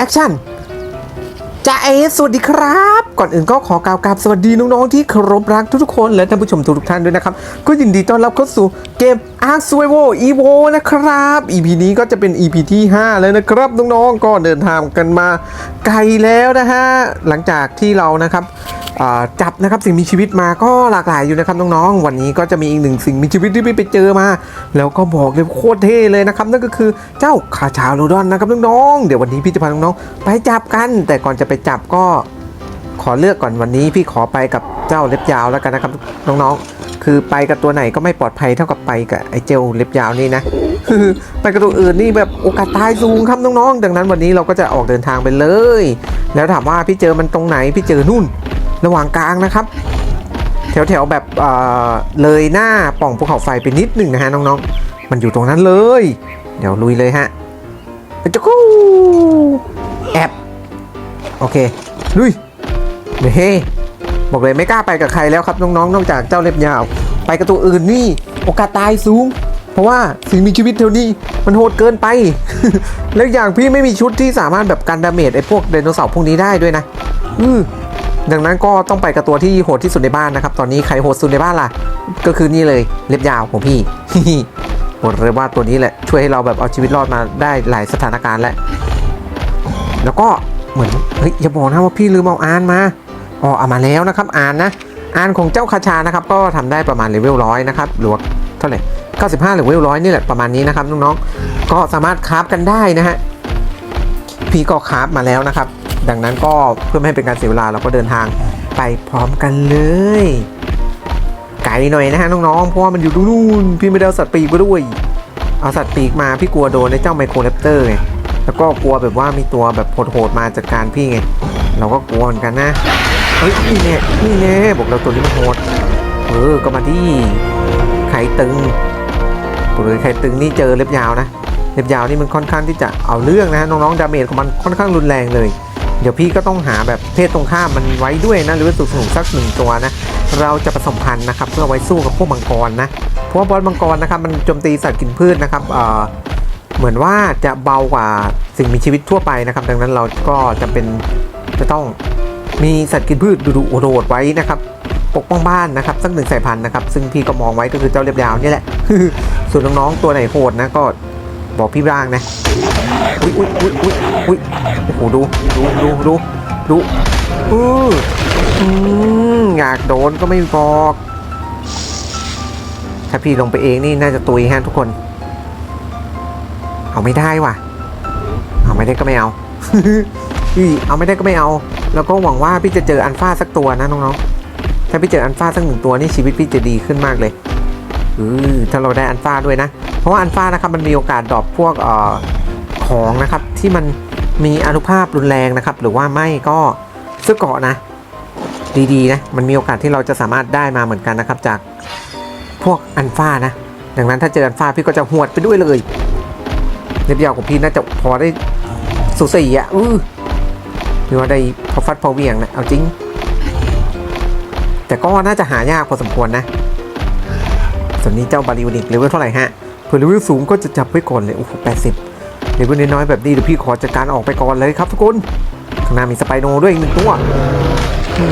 แอคชั่น จ่าเอสวัสดีครับ ก่อนอื่นก็ขอกล่าวกราบสวัสดีน้องๆที่เคารพรักทุกๆคนและท่านผู้ชมทุกๆท่านด้วยนะครับ ก็ยินดีต้อนรับเข้าสู่เกม Ark Survival Evo นะครับ EP นี้ก็จะเป็น EP ที่ 5 แล้วนะครับน้องๆก็เดินทางกันมาไกลแล้วนะฮะ หลังจากที่เรานะครับจับนะครับสิ่งมีชีวิตมาก็หลากหลายอยู่นะครับน้องๆ วันนี้ก็จะมีอีกหนึ่งสิ่งมีชีวิตที่พี่ไปเจอมา แล้วก็บอกเลยโคตรเท่เลยนะครับนั่นก็คือเจ้าคาชาโลดอนนะครับน้องๆเดี๋ยววันนี้พี่จะพาน้องๆไปจับกัน แต่ก่อนจะไปจับก็ขอเลือกก่อนวันนี้พี่ขอไปกับเจ้าเล็บยาวแล้วกันนะครับน้องๆ คือไปกับตัวไหนก็ไม่ปลอดภัยเท่ากับไปกับไอ้เจลเล็บยาวนี่นะไปกับตัวอื่นนี่แบบโอกาสตายสูงครับน้องๆ ดังนั้นวันนี้เราก็จะออกเดินทางไปเลย แล้วถามว่าพี่เจอมันตรงไหนพี่เจอนู่น ระหว่างกลางนะครับ แถวๆแบบเออเลยหน้าป่องภูเขาไฟไปนิดหนึ่งนะฮะน้องๆ มันอยู่ตรงนั้นเลย เดี๋ยวลุยเลยฮะจะกู้แอบ โอเคลุยเฮ้บอกเลยไม่กล้าไปกับใครแล้วครับน้องๆ นอกจากเจ้าเล็บยาว ไปกับตัวอื่นนี่ โอกาสตายสูง เพราะว่าสิ่งมีชีวิตเท่านี้มันโหดเกินไป แล้วอย่างพี่ไม่มีชุดที่สามารถแบบกันดาเมจไอ้พวกไดโนเสาร์พวกนี้ได้ด้วยนะอือดังนั้นก็ต้องไปกับตัวที่โหดที่สุดในบ้านนะครับ ตอนนี้ใครโหดสุดในบ้านล่ะ ก็คือนี่เลยเล็บยาวของพี่บอกเลยว่าตัวนี้แหละช่วยให้เราแบบเอาชีวิตรอดมาได้หลายสถานการณ์แล้วแล้วก็ เหมือนเฮ้ยอย่าบอกนะว่าพี่ลืมเอาอ่านมาอ๋อเอามาแล้วนะครับอ่านนะอ่านของเจ้าคาชานะครับก็ทำได้ประมาณเลเวลร้อยนะครับหรือว่าเท่าไหร่95หรือเลเวลร้อยนี่แหละประมาณนี้นะครับน้องๆก็สามารถคราฟกันได้นะฮะพี่ก็คราฟมาแล้วนะครับ ดังนั้นก็เพื่อไม่ให้เป็นการเสียเวลาเราก็เดินทางไปพร้อมกันเลยไกลหน่อยนะฮะน้องๆเพราะว่ามันอยู่นู่นพี่ไม่ได้เอาสัตว์ปีกมาด้วยเอาสัตว์ปีกมาพี่กลัวโดนไอ้เจ้าไมโครแรปเตอร์ไง แล้วก็กลัวแบบว่ามีตัวแบบโหดๆมาจัดการพี่ไง เราก็กลัวเหมือนกันนะ เฮ้ยนี่แน่นี่แน่บอกเราตัวนี้มันโหด เออ ก็มาที่ไข่ตึงบอกเลยไข่ตึงนี่เจอเล็บยาวนะ เล็บยาวนี่มันค่อนข้างที่จะเอาเรื่องนะฮะน้องๆดาเมจของมันค่อนข้างรุนแรงเลย เดี๋ยวพี่ก็ต้องหาแบบเพศตรงข้ามมันไว้ด้วยนะ หรือว่าสุสนุกสักหนึ่งตัวนะ เราจะผสมพันธุ์นะครับเพื่อไว้สู้กับพวกมังกรนะ เพราะว่าบอสมังกรนะครับมันโจมตีสัตว์กินพืชนะครับเอ่อ เหมือนว่าจะเบากว่าสิ่งมีชีวิตทั่วไปนะครับ ดังนั้นเราก็จำเป็นจะต้องมีสัตว์กินพืชดุโหดไว้นะครับ ปกป้องบ้านนะครับสักหนึ่งสายพันธุ์นะครับ ซึ่งพี่ก็มองไว้ก็คือเจ้าเรียบยาวนี่แหละส่วนน้องๆตัวไหนโหดนะก็บอกพี่บ้างนะอุ้ยอุ้ยอุ้ยอุ้ยอุ้ยโอ้โหดูดูดูดูดูอืออืมอยากโดนก็ไม่บอกถ้าพี่ลงไปเองนี่น่าจะตุยฮะทุกคน เอาไม่ได้ว่ะ เอาไม่ได้ก็ไม่เอาพี่เอาไม่ได้ก็ไม่เอา แล้วก็หวังว่าพี่จะเจออันฟ้าสักตัวนะน้องๆ ถ้าพี่เจออันฟ้าสักหนึ่งตัวนี่ชีวิตพี่จะดีขึ้นมากเลยอือถ้าเราได้อันฟ้าด้วยนะ เพราะว่าอันฟ้านะครับมันมีโอกาสดรอปพวกเอ่อของนะครับที่มันมีอนุภาพรุนแรงนะครับ หรือว่าไม่ก็เสื้อเกราะนะ ดีๆนะ มันมีโอกาสที่เราจะสามารถได้มาเหมือนกันนะครับจากพวกอันฟ้านะ ดังนั้นถ้าเจออันฟ้าพี่ก็จะหวดไปด้วยเลย เรียบยาวของพี่น่าจะพอได้สุสีอะอือพี่ว่าได้พอฟัดพอเวียงนะเอาจริง แต่ก็น่าจะหายากพอสมควรนะส่วนนี้เจ้าบาริวนิกเลเวลเท่าไหร่ฮะเผื่อเลเวลสูงก็จะจับไว้ก่อนเลยโอ้โหแปดสิบเลเวลน้อยๆแบบนี้เดี๋ยวพี่ขอจัดการออกไปก่อนเลยครับทุกคนข้างหน้ามีสไปโนด้วยอีกหนึ่งตัวอื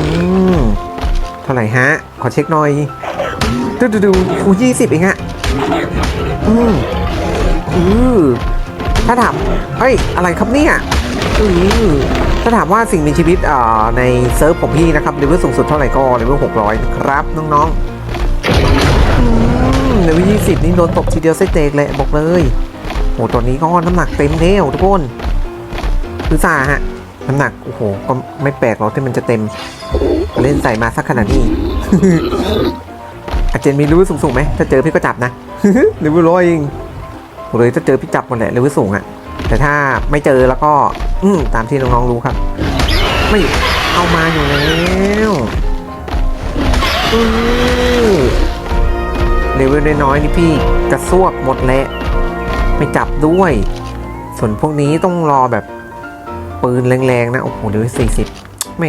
มเท่าไหร่ฮะ ขอเช็คหน่อยดูดูดูอู้ยี่สิบเองฮะอืมอือ ถ้าถามเฮ้ยอะไรครับเนี่ยอือถ้าถามว่าสิ่งมีชีวิตอ่อในเซิร์ฟของพี่นะครับเลเวลสูงสุดเท่าไหร่ก็เลเวลหกร้อยครับน้องๆอืมเลเวลยี่สิบนี่โดนตบทีเดียวเส้เจกเลยบอกเลยโหตัวนี้ก็น้ำหนักเต็มเทวทุกคนคือซาฮะน้ำหนักโอ้โหก็ไม่แปลกหรอกที่มันจะเต็ม เล่นใส่มาสักขนาดนี้อาเจนมีเลเวลสูงสูงไหมถ้าเจอพี่ก็จับนะเลเวลร้อยเอง โหเลยถ้าเจอพี่จับหมดแหละเลเวลสูงอะแต่ถ้าไม่เจอแล้วก็ อืตามที่น้องๆรู้ครับ ไม่เอามาอยู่แล้วอือเลเวลน้อยๆนี่พี่กระซวกหมดแหละไม่จับด้วย ส่วนพวกนี้ต้องรอแบบปืนแรงๆนะโอ้โหเลเวลสี่สิบแหม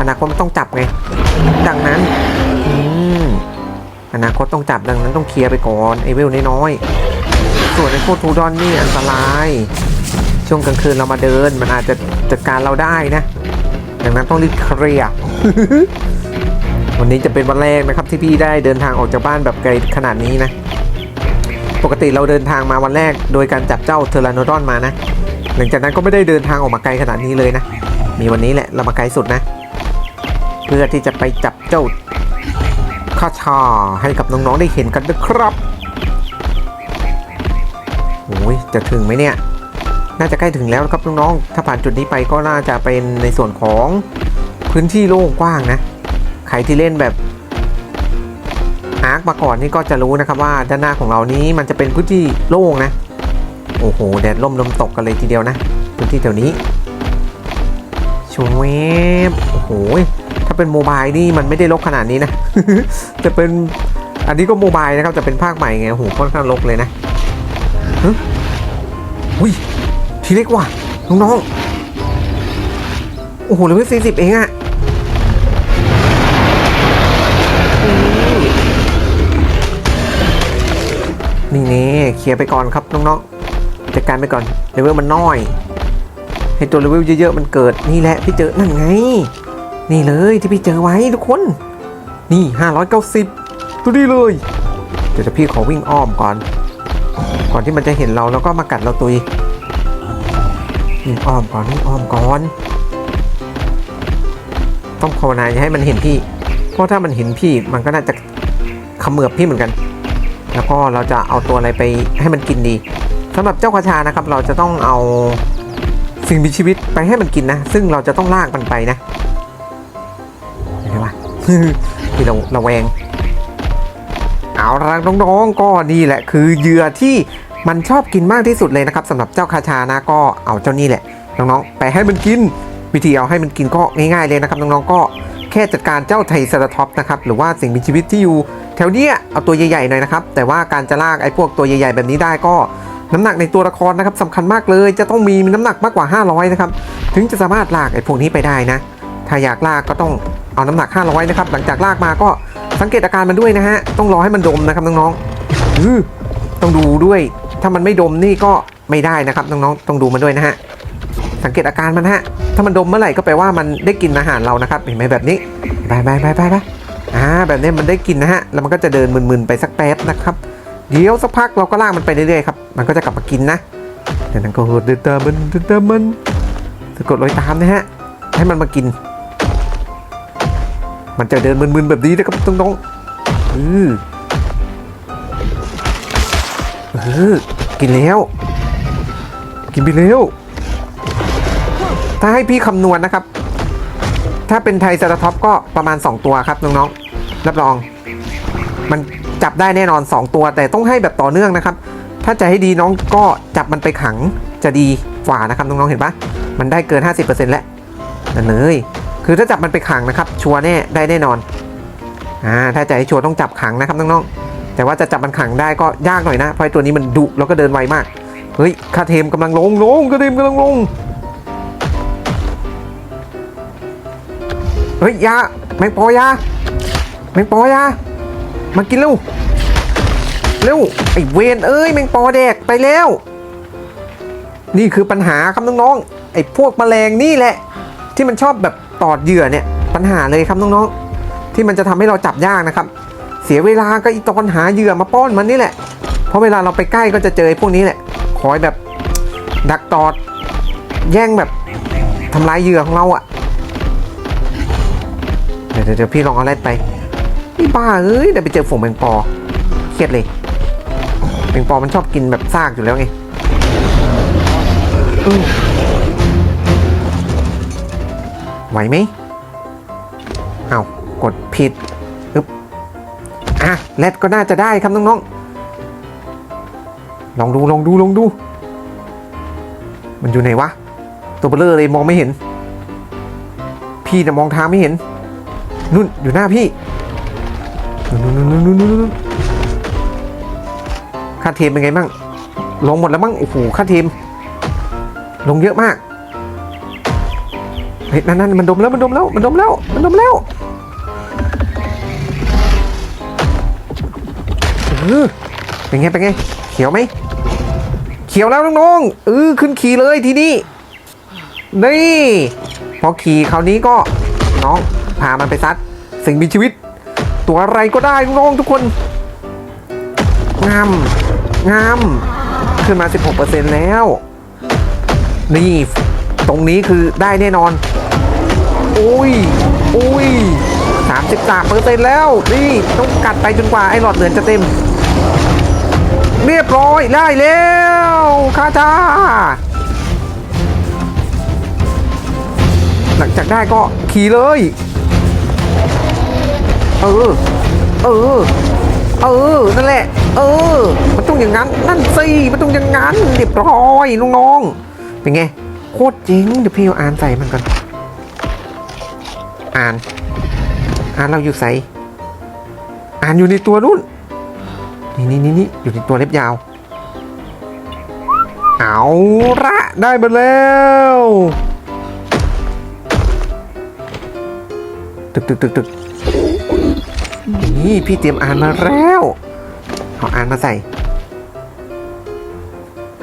อนาคตมันต้องจับไง ดังนั้นอือนาคตต้องจับดังนั้นต้องเคลียร์ไปก่อนไอเวลน้อยๆ ส่วนไอโคทูดอนนี่อันตราย ช่วงกลางคืนเรามาเดิน มันอาจจะจัดการเราได้นะดังนั้นต้องรีบเคลียร์วันนี้จะเป็นวันแรกนะครับที่พี่ได้เดินทางออกจากบ้านแบบไกลขนาดนี้นะ ปกติเราเดินทางมาวันแรกโดยการจับเจ้าเทอร์โนดอนมานะ หลังจากนั้นก็ไม่ได้เดินทางออกมาไกลขนาดนี้เลยนะ มีวันนี้แหละเรามาไกลสุดนะ เพื่อที่จะไปจับเจ้าข้าชาให้กับน้องๆได้เห็นกันนะครับ อ้ยจะถึงไหมเนี่ย น่าจะใกล้ถึงแล้วครับน้องๆ ถ้าผ่านจุดนี้ไปก็น่าจะเป็นในส่วนของพื้นที่โล่งกว้างนะ ใครที่เล่นแบบอาร์คมาก่อนนี่ก็จะรู้นะครับว่าด้านหน้าของเรานี้มันจะเป็นพื้นที่โล่งนะ โอ้โหแดดล่มลมตกกันเลยทีเดียวนะ พื้นที่แถวนี้ชวบโอ้โหถ้าเป็นโมบายนี่มันไม่ได้ลกขนาดนี้นะจะเป็นอันนี้ก็โมบายนะครับจะเป็นภาคใหม่ไงโอ้โหค่อนข้างลกเลยนะ ฮะอุ้ย ทีเล็กว่ะน้องๆ โอ้โหเหลือสี่สิบเองอะนี่นี่เคลียร์ไปก่อนครับน้องๆจัดการไปก่อนเลเวลมันน้อย ให้ตัวเลเวลเยอะๆมันเกิดนี่แหละพี่เจอนั่นไง นี่เลยที่พี่เจอไว้ทุกคน นี่ 590 ตัวนี้เลยเดี๋ยวพี่ขอวิ่งอ้อมก่อน ก่อนที่มันจะเห็นเราแล้วก็มากัดเราตุยอ้อมก่อนวิ่อ้อมก่อน ต้องภาวนาอย่าให้มันเห็นพี่ เพราะถ้ามันเห็นพี่มันก็น่าจะขมือบพี่เหมือนกัน แล้วก็เราจะเอาตัวอะไรไปให้มันกินดีสำหรับเจ้ากระชานะครับ เราจะต้องเอาสิ่งมีชีวิตไปให้มันกินนะ ซึ่งเราจะต้องลากมันไปนะเห็นไหมวะพี่เราเราแวง เอาละน้องๆก็นี่แหละคือเหยื่อที่มันชอบกินมากที่สุดเลยนะครับสำหรับเจ้าคาชานะก็เอาเจ้านี่แหละ น้องๆไปให้มันกิน วิธีเอาให้มันกินก็ง่ายๆเลยนะครับน้องๆก็แค่จัดการเจ้าไทเซราท็อปนะครับหรือว่าสิ่งมีชีวิตที่อยู่แถวเนี้ยเอาตัวใหญ่ๆหน่อยนะครับแต่ว่าการจะลากไอ้พวกตัวใหญ่ๆ แบบนี้ได้ก็น้ำหนักในตัวละครนะครับสำคัญมากเลย จะต้องมีน้ำหนักมากกว่า 500นะครับถึงจะสามารถลากไอ้พวกนี้ไปได้นะ ถ้าอยากลากก็ต้องเอาน้ำหนัก 500นะครับหลังจากลากมาก็ สังเกตอาการมันด้วยนะฮะ ต้องรอให้มันดมนะครับน้องๆต้องดูด้วย ถ้ามันไม่ดมนี่ก็ไม่ได้นะครับน้องๆต้องดูมันด้วยนะฮะ สังเกตอาการมันฮะ ถ้ามันดมเมื่อไหร่ก็แปลว่ามันได้กินอาหารเรานะครับ เห็นไหมแบบนี้ ไปไปไปไปไปอ่าแบบนี้มันได้กินนะฮะ แล้วมันก็จะเดินมึนๆไปสักแป๊บนะครับ เดี๋ยวสักพักเราก็ลากมันไปเรื่อยๆครับ มันก็จะกลับมากินนะเดี๋ยวนั้นก็เดินตามมันเดินตามมันสะกดรอยตามนะฮะ ให้มันมากิน มันจะเดินมึนๆแบบนี้นะครับน้องๆเออเออกินแล้ว กินไปแล้ว ถ้าให้พี่คำนวณนะครับ ถ้าเป็นไทยซาร์ท็อปก็ประมาณ 2 ตัวครับน้องๆรับรอง มันจับได้แน่นอน 2 ตัว แต่ต้องให้แบบต่อเนื่องนะครับ ถ้าจะให้ดีน้องก็จับมันไปขังจะดีกว่านะครับน้องๆเห็นปะมันได้เกิน 50%แล้วนั่นเลย คือถ้าจับมันไปขังนะครับ ชัวร์แน่ได้แน่นอนอ่าถ้าจะให้ชัวร์ต้องจับขังนะครับน้องๆแต่ว่าจะจับมันขังได้ก็ยากหน่อยนะเพราะตัวนี้มันดุแล้วก็เดินไวมากเฮ้ยคาเทมกำลังลงลงคาเทมกำลังลงเฮ้ยยาแมงปอยาแมงปอยามากินเร็วเร็วไอเวนเอ้ยแมงปอแดกไปแล้ว นี่คือปัญหาครับน้องๆไอพวกแมลงนี่แหละ ที่มันชอบแบบ ตอดเหยื่อเนี่ยปัญหาเลยครับน้องๆ ที่มันจะทำให้เราจับยากนะครับ เสียเวลาก็อีตอนหาเหยื่อมาป้อนมันนี่แหละ เพราะเวลาเราไปใกล้ก็จะเจอพวกนี้แหละคอยแบบดักตอดแย่งแบบทำลายเหยื่อของเราอะเดี๋ยวเดี๋ยวเดี๋ยวพี่ลองเอาแรดไปนี่บ้าเอ้ยเดี๋ยวไปเจอฝูงแมงปอเครียดเลยแมงปอมันชอบกินแบบซากอยู่แล้วไง ไหวไหมเอากดผิดอึ๊บอะแรดก็น่าจะได้ครับน้องๆ ลองดูลองดูลองดู มันอยู่ไหนวะ ตัวเบลอเลยมองไม่เห็น พี่จะมองทางไม่เห็น นุ่นอยู่หน้าพี่นุ่นนุ่นนุ่นนุ่นนุ่นนุ่นค่าเทมเป็นไงบ้างลงหมดแล้วมั้งโอ้โหค่าเทมลงเยอะมาก เฮ้ยนั่นนั่นมันดมแล้วมันดมแล้วมันดมแล้วมันดมแล้วเออเป็นไงเป็นไงเขียวไหมเขียวแล้วน้องๆเออขึ้นขี่เลยทีนี้นี่พอขี่คราวนี้ก็น้องพามันไปซัดสิ่งมีชีวิต ตัวอะไรก็ได้น้องๆทุกคนงามงามขึ้นมา 16%แล้ว นี่ ตรงนี้คือได้แน่นอน อุ้ย อุ้ย33%แล้ว นี่ต้องกัดไปจนกว่าไอ้หลอดเหลือนจะเต็ม เรียบร้อยได้แล้วคาชาหลังจากได้ก็ขี่เลย เออ เออ เออ นั่นแหละ เออ มันต้องอย่างนั้น นั่นสิ มันต้องอย่างนั้น เรียบร้อยน้องๆ เป็นไง โคตรเจ๋งเดี๋ยวพี่เอาอ่านใส่มันก่อน อ่าน อ่านเราอยู่ใส่อ่านอยู่ในตัวนู่น นี่นี่นี่นี่อยู่ในตัวเล็บยาว เอาละได้มาแล้วตึกตึกตึกตึกนี่พี่เตรียมอ่านมาแล้ว เอาอ่านมาใส่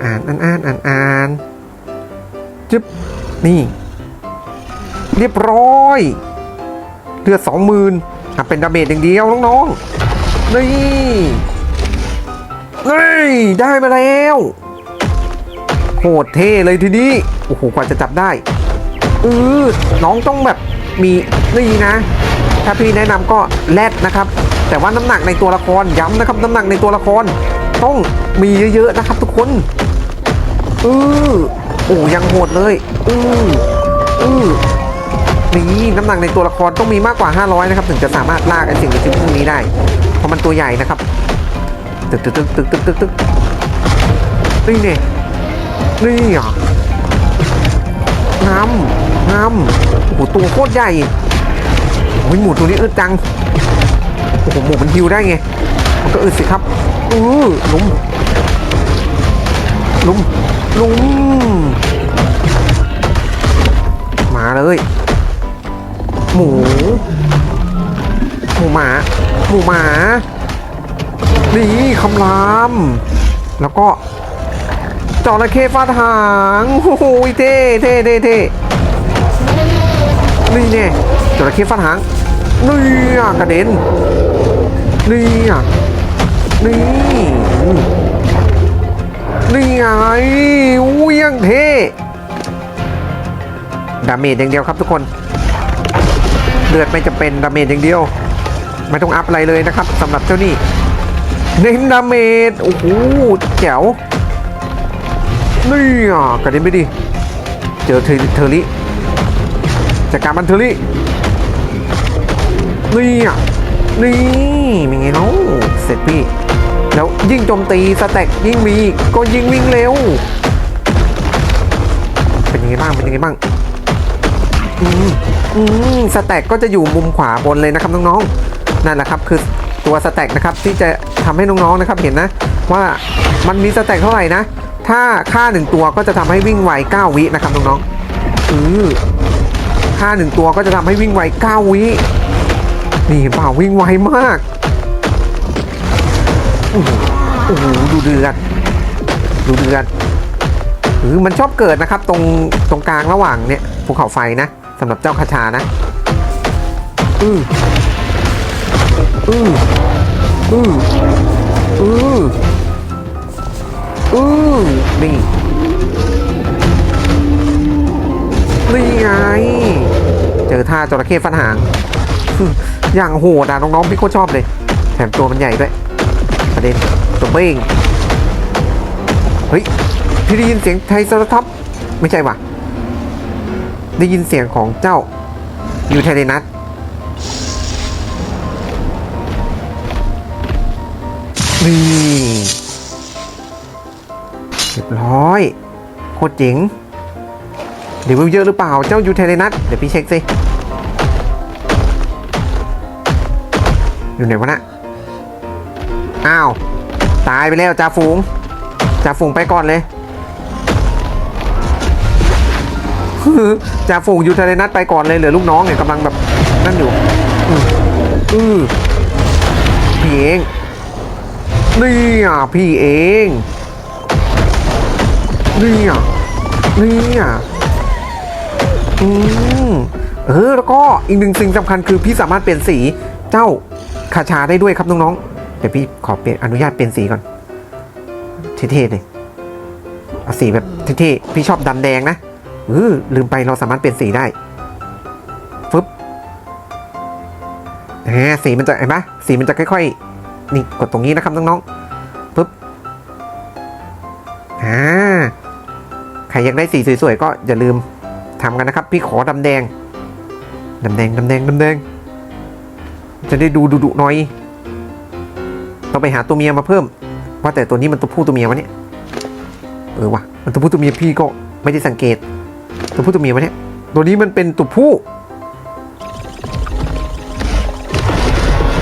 อ่านอ่านอ่านอ่านอ่านจึ๊บนี่ เรียบร้อย เลือดสองหมื่นเป็นดาเมจอย่างเดียวน้องๆ นี่นี่ได้มาแล้วโหดเท่เลยทีนี้ โอ้โห กว่าจะจับได้เออน้องต้องแบบมีนี่นะ ถ้าพี่แนะนำก็แรดนะครับ แต่ว่าน้ำหนักในตัวละครย้ำนะครับ น้ำหนักในตัวละคร ต้องมีเยอะๆนะครับ ทุกคนเออโอ้ยังโหดเลยเออเออ นี่น้ำหนักในตัวละครต้องมีมากกว่า 500 นะครับ ถึงจะสามารถลากไอ้สิ่งในชิ้นพวกนี้ได้ เพราะมันตัวใหญ่นะครับ ตึกตึกตึกตึกตึกตึกตึกนี่เนี่ยนี่อะงามงามโอ้โหตัวโคตรใหญ่โอ้ยหมูตัวนี้อึดจังโอ้โหหมูมันฮิวได้ไง มันก็อึดสิครับอือลุมลุมลุมมาเลย หมู หมูหมา หมูหมา นี่คำราม แล้วก็จระเข้ฟาดหางโอ้โหเท่เท่เท่เท่นี่เนี่ยจระเข้ฟาดหางนี่อะกระเด็นนี่อะนี่นี่ไงอุ้ยยังเท่ดาเมจอย่างเดียวครับทุกคน ลือดไม่จะเป็นดาเมจอย่างเดียว ไม่ต้องอัพอะไรเลยนะครับสำหรับเจ้านี่เน้นดาเมจโอ้โหแจ๋วนี่อะกระเด็นไปดิเจอเทอเทอริจัดการมันเทอร์ลินี่อะนี่มีไงเนาะเสร็จพี่แล้วยิ่งโจมตีสแต็กยิ่งมีก็ยิ่งวิ่งเร็ว เป็นยังไงบ้างเป็นยังไงบ้างอืม อืมสแต็กก็จะอยู่มุมขวาบนเลยนะครับน้องๆนั่นแหละครับคือตัวสแต็กนะครับที่จะทำให้น้องๆนะครับเห็นนะ ว่ามันมีสแต็กเท่าไหร่นะ ถ้าค่าหนึ่งตัวก็จะทำให้วิ่งไว9วินะครับน้องๆอือค่าหนึ่งตัวก็จะทำให้วิ่งไว9วินี่เห็นเปล่าวิ่งไวมากโอ้โหโอ้โหดูเดือดดูเดือดหรือมันชอบเกิดนะครับตรงตรงกลางระหว่างเนี่ยภูเขาไฟนะ สำหรับเจ้าคาชานะ อืออืออืออืออือนี่นี่ไง เจอท่าจระเข้ฟันหาง อย่างโหดอะน้องๆพี่โคชอบเลย แถมตัวมันใหญ่ด้วย ประเด็นตัวเบ้งเฮ้ย พี่ได้ยินเสียงไทเซอร์ท็อปไม่ใช่ว่ะ ได้ยินเสียงของเจ้ายูเทเรนัสนี่เรียบร้อย โคตรเจ๋งเดี๋ยวเยอะหรือเปล่าเจ้ายูเทเลนัสเดี๋ยวพี่เช็คสิ อยู่ไหนวะนะอ้าว ตายไปแล้วจ่าฝูงจ่าฝูงไปก่อนเลย จ่าฝูงยูเทเลนัสไปก่อนเลยเหลือลูกน้องเนี่ยกำลังแบบนั่นอยู่อืออือพี่เองนี่อะพี่เองนี่อะนี่อะอืมเออแล้วก็อีกหนึ่งสิ่งสำคัญคือพี่สามารถเปลี่ยนสีเจ้าคาชาได้ด้วยครับน้องๆเดี๋ยวพี่ขอเปลี่ยนอนุญาตเปลี่ยนสีก่อนเท่ๆเลยเอาสีแบบเท่ๆพี่ชอบดำแดงนะ เออลืมไปเราสามารถเปลี่ยนสีได้ฟึบแหมสีมันจะเห็นไหมสีมันจะค่อยๆ นี่กดตรงนี้นะครับน้องๆปึ๊บอ่าใครอยากได้สีสวยๆ ก็อย่าลืมทำกันนะครับ พี่ขอดำแดงดำแดงดำแดงดำแดง จะได้ดูดุๆหน่อย ต้องไปหาตัวเมียมาเพิ่ม ว่าแต่ตัวนี้มันตัวผู้ตัวเมียวะเนี่ย เออว่ะมันตัวผู้ตัวเมียพี่ก็ไม่ได้สังเกต ตัวผู้ตัวเมียวะเนี่ย ตัวนี้มันเป็นตัวผู้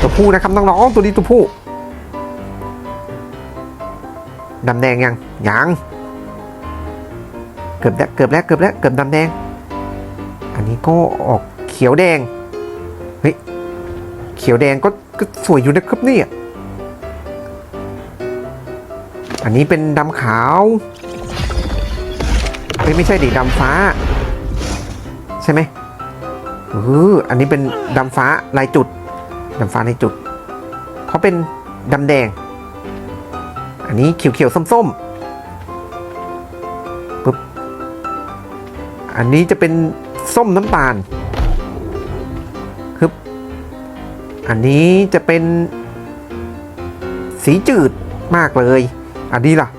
ตัวผู้นะครับน้องๆตัวนี้ตัวผู้ดำแดงยังยังเกือบแล้วเกือบแล้วเกือบแล้วเกือบดำแดง อันนี้ก็ออกเขียวแดงเฮ้ยเขียวแดงก็ก็สวยอยู่นะครับเนี่ยอันนี้เป็นดำขาว เฮ้ยไม่ใช่ดิดำฟ้า ใช่ไหมเอออันนี้เป็นดำฟ้าลายจุดดำฟ้าลายจุดเขาเป็นดำแดง อันนี้เขียวๆส้มๆปึ๊บอันนี้จะเป็นส้มน้ำตาลฮึบอันนี้จะเป็นสีจืดมากเลย อันนี้ล่ะ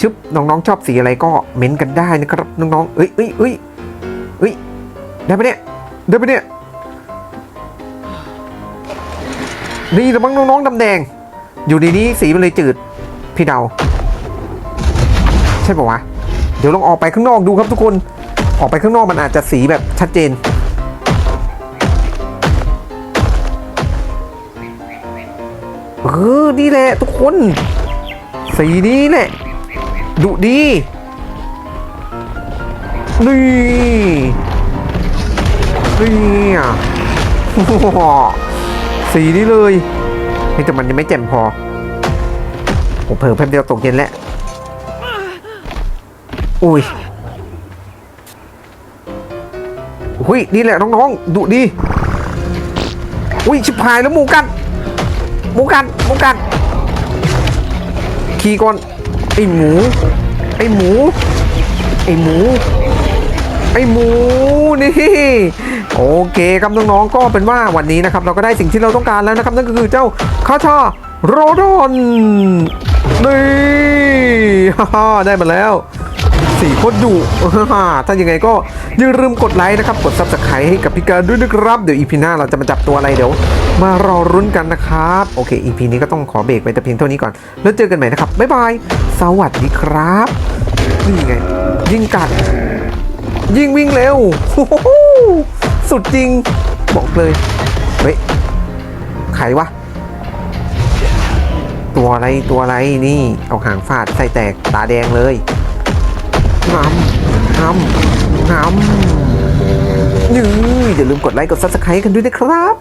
ชึบน้องๆชอบสีอะไรก็เม้นกันได้นะครับน้องๆเอ้ยเอ้ยเอ้ยเอ้ยได้ปะเนี่ยได้ปะเนี่ยนี่ละมั้งน้องๆดำแดง อยู่ในนี้สีมันเลยจืด พี่เดา ใช่ปะวะ เดี๋ยวลองออกไปข้างนอกดูครับทุกคนออกไปข้างนอกมันอาจจะสีแบบชัดเจน เออ นี่แหละทุกคน สีนี้แหละ ดุดีนี่นี่อะโอ้โหสีนี้เลยเฮ้ยแต่มันยังไม่แจ่มพอผมเผลอแป๊บเดียวตกเย็นแล้วอุ้ยอุ้ยนี่แหละน้องๆดุดีอุ้ยชิบหายแล้วหมูกัดหมูกัดหมูกัดขี่ก่อน ไอหมู ไอหมู ไอหมู ไอหมู นี่โอเคครับน้องๆก็เป็นว่าวันนี้นะครับ เราก็ได้สิ่งที่เราต้องการแล้วนะครับ นั่นก็คือเจ้าคาชาโรดอนนี่ได้มาแล้ว สีโคตรดุฮ่ถ้ายังไงก็อย่าลืมกดไลค์นะครับ กดซับสไครต์ให้กับพี่การด้วยนะครับ เดี๋ยวอีพีหน้าเราจะมาจับตัวอะไรเดี๋ยว มารอรุ้นกันนะครับ โอเคอีพีนี้ก็ต้องขอเบรกไปแต่เพียงเท่านี้ก่อน แล้วเจอกันใหม่นะครับ บ๊ายบาย สวัสดีครับ นี่ไง ยิงกัด ยิงวิ่งเร็ว สุดจริง บอกเลย เฮ้ยใครวะตัวอะไรตัวอะไรนี่ เอาหางฟาดใส่แตกตาแดงเลย งำงำงำนี่อย่าลืมกดไลค์กดซับสไครต์กันด้วยนะครับ